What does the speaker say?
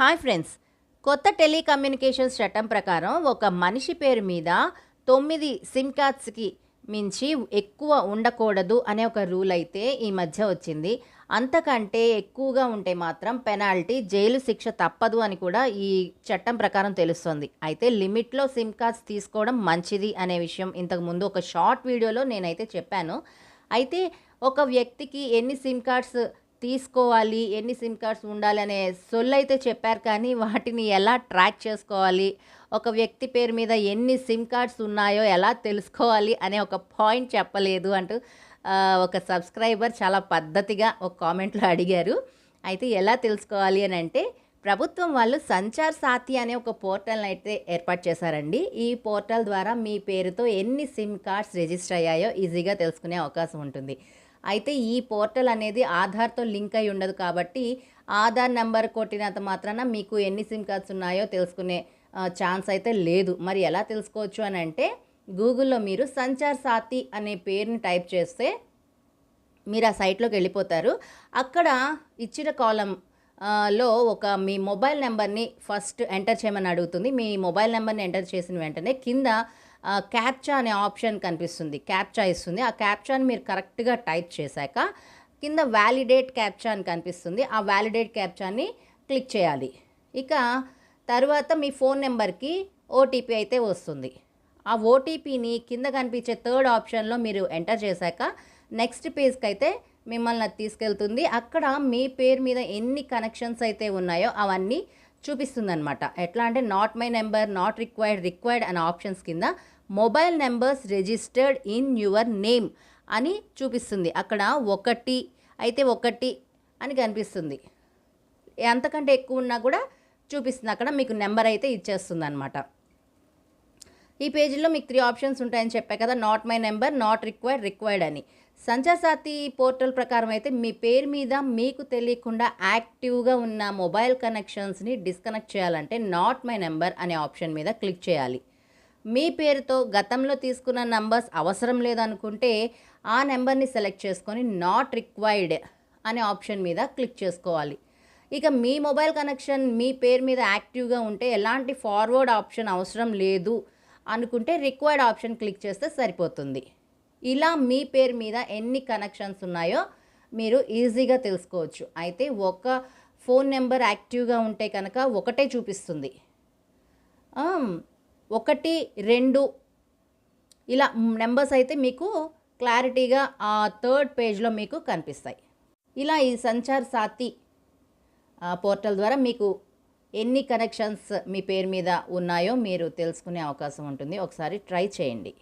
Hi friends. కొత్త telecommunications చట్టం ప్రకారం ఒక మనిషి పేరు మీద తొమ్మిది సిమ్ కార్డ్స్కి మించి ఎక్కువ ఉండకూడదు అనే ఒక రూల్ అయితే ఈ మధ్య వచ్చింది. అంతకంటే ఎక్కువగా ఉంటే మాత్రం పెనాల్టీ జైలు శిక్ష తప్పదు అని కూడా ఈ చట్టం ప్రకారం తెలుస్తుంది. అయితే లిమిట్లో సిమ్ కార్డ్స్ తీసుకోవడం మంచిది అనే విషయం ఇంతకు ముందు ఒక షార్ట్ వీడియోలో నేనైతే చెప్పాను. అయితే ఒక వ్యక్తికి ఎన్ని సిమ్ కార్డ్స్ తీసుకోవాలి ఎన్ని సిమ్ కార్డ్స్ ఉండాలి అనే సొల్లు అయితే చెప్పారు కానీ వాటిని ఎలా ట్రాక్ చేసుకోవాలి ఒక వ్యక్తి పేరు మీద ఎన్ని సిమ్ కార్డ్స్ ఉన్నాయో ఎలా తెలుసుకోవాలి అనే ఒక పాయింట్ చెప్పలేదు అంటూ ఒక సబ్స్క్రైబర్ చాలా పద్ధతిగా ఒక కామెంట్లో అడిగారు. అయితే ఎలా తెలుసుకోవాలి అని అంటే ప్రభుత్వం వాళ్ళు సంచార్ సాతి అనే ఒక పోర్టల్ని అయితే ఏర్పాటు చేశారండి. ఈ పోర్టల్ ద్వారా మీ పేరుతో ఎన్ని సిమ్ కార్డ్స్ రిజిస్టర్ అయ్యాయో ఈజీగా తెలుసుకునే అవకాశం ఉంటుంది. అయితే ఈ పోర్టల్ అనేది ఆధార్తో లింక్ అయి ఉండదు కాబట్టి ఆధార్ నెంబర్ కొట్టినంత మాత్రాన మీకు ఎన్ని సిమ్ కార్డ్స్ ఉన్నాయో తెలుసుకునే ఛాన్స్ అయితే లేదు. మరి ఎలా తెలుసుకోవచ్చు అని అంటే గూగుల్లో మీరు సంచార్ సాతి అనే పేరుని టైప్ చేస్తే మీరు ఆ సైట్లోకి వెళ్ళిపోతారు. అక్కడ ఇచ్చిన కాలం లో ఒక మీ మొబైల్ నెంబర్ని ఫస్ట్ ఎంటర్ చేయమని అడుగుతుంది. మీ మొబైల్ నెంబర్ని ఎంటర్ చేసిన వెంటనే కింద క్యాప్చా అనే ఆప్షన్ కనిపిస్తుంది. క్యాప్చా ఇస్తుంది. ఆ క్యాప్చాని మీరు కరెక్ట్గా టైప్ చేశాక కింద వ్యాలిడేట్ క్యాప్చా అని కనిపిస్తుంది. ఆ వ్యాలిడేట్ క్యాప్చాని క్లిక్ చేయాలి. ఇక తర్వాత మీ ఫోన్ నెంబర్కి ఓటీపీ అయితే వస్తుంది. ఆ ఓటీపీని కింద కనిపించే థర్డ్ ఆప్షన్లో మీరు ఎంటర్ చేశాక నెక్స్ట్ పేజ్కి అయితే మిమ్మల్ని అది తీసుకెళ్తుంది. అక్కడ మీ పేరు మీద ఎన్ని కనెక్షన్స్ అయితే ఉన్నాయో అవన్నీ చూపిస్తుంది అనమాట ఎట్లా అంటే not my number not required required అనే ఆప్షన్స్ కింద mobile numbers registered in your name అని చూపిస్తుంది. అక్కడ ఒకటి అయితే ఒకటి అని కనిపిస్తుంది. ఎంతకంటే ఎక్కువ ఉన్నా కూడా చూపిస్తుంది. అక్కడ మీకు నెంబర్ అయితే ఇచ్చేస్తుంది అనమాట ఈ పేజీలో మీకు త్రీ ఆప్షన్స్ ఉంటాయని చెప్పా కదా not my number not required required అని. సంచార్ సాతి పోర్టల్ ప్రకారం అయితే మీ పేరు మీద మీకు తెలియకుండా యాక్టివ్గా ఉన్న మొబైల్ కనెక్షన్స్ని డిస్కనెక్ట్ చేయాలంటే నాట్ మై నెంబర్ అనే ఆప్షన్ మీద క్లిక్ చేయాలి. మీ పేరుతో గతంలో తీసుకున్న నంబర్స్ అవసరం లేదనుకుంటే ఆ నెంబర్ని సెలెక్ట్ చేసుకొని నాట్ రిక్వైర్డ్ అనే ఆప్షన్ మీద క్లిక్ చేసుకోవాలి. ఇక మీ మొబైల్ కనెక్షన్ మీ పేరు మీద యాక్టివ్గా ఉంటే ఎలాంటి ఫార్వర్డ్ ఆప్షన్ అవసరం లేదు. అనుకుంటే రిక్వైర్డ్ ఆప్షన్ క్లిక్ చేస్తే సరిపోతుంది. ఇలా మీ పేరు మీద ఎన్ని కనెక్షన్స్ ఉన్నాయో మీరు ఈజీగా తెలుసుకోవచ్చు. అయితే ఒక ఫోన్ నెంబర్ యాక్టివ్గా ఉంటే కనుక ఒకటే చూపిస్తుంది. ఒకటి రెండు ఇలా నెంబర్స్ అయితే మీకు క్లారిటీగా ఆ థర్డ్ పేజ్లో మీకు కనిపిస్తాయి. ఇలా ఈ సంచార్ సాతి పోర్టల్ ద్వారా మీకు ఎన్ని కనెక్షన్స్ మీ పేరు మీద ఉన్నాయో మీరు తెలుసుకునే అవకాశం ఉంటుంది. ఒకసారి ట్రై చేయండి.